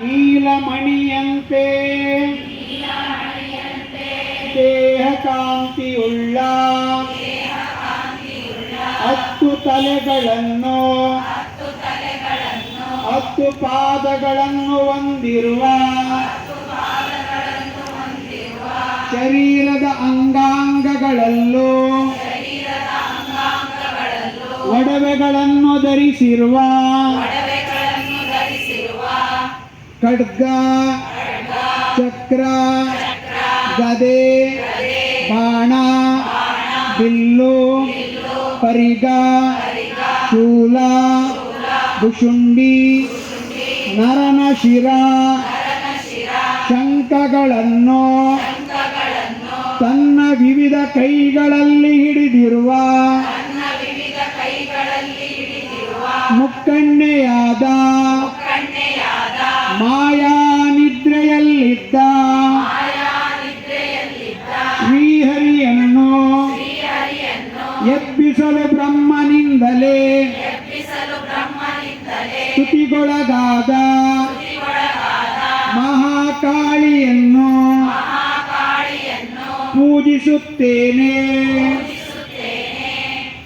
ನೀಲಮಣಿಯಂತೆ ದೇಹ ಕಾಂತಿಯುಳ್ಳ ಹತ್ತು ತಲೆಗಳನ್ನು ಹತ್ತು ಪಾದಗಳನ್ನು ಹೊಂದಿರುವ ಶರೀರದ ಅಂಗಾಂಗಗಳಲ್ಲೂ ಒಡವೆಗಳನ್ನು ಧರಿಸಿರುವ ಖಡ್ಗ ಚಕ್ರ, ಗದೆ, ಬಾಣ, ಬಿಲ್ಲು, ಪರಿಗ ಶೂಲ ಭುಷುಂಡಿ ನರನ ಶಿರ ಶಂಕಗಳನ್ನು ತನ್ನ ವಿವಿಧ ಕೈಗಳಲ್ಲಿ ಹಿಡಿದಿರುವ ಮುಕ್ಕಣ್ಣೆಯಾದ ಮಾಯಾ ನಿದ್ರೆಯಲ್ಲಿದ್ದ ಶ್ರೀಹರಿಯನ್ನು ಎಬ್ಬಿಸಲು ಬ್ರಹ್ಮನಿಂದಲೇ ಸ್ತುತಿಗೊಳಗಾದ ಮಹಾಕಾಳಿಯನ್ನು ಪೂಜಿಸುತ್ತೇನೆ.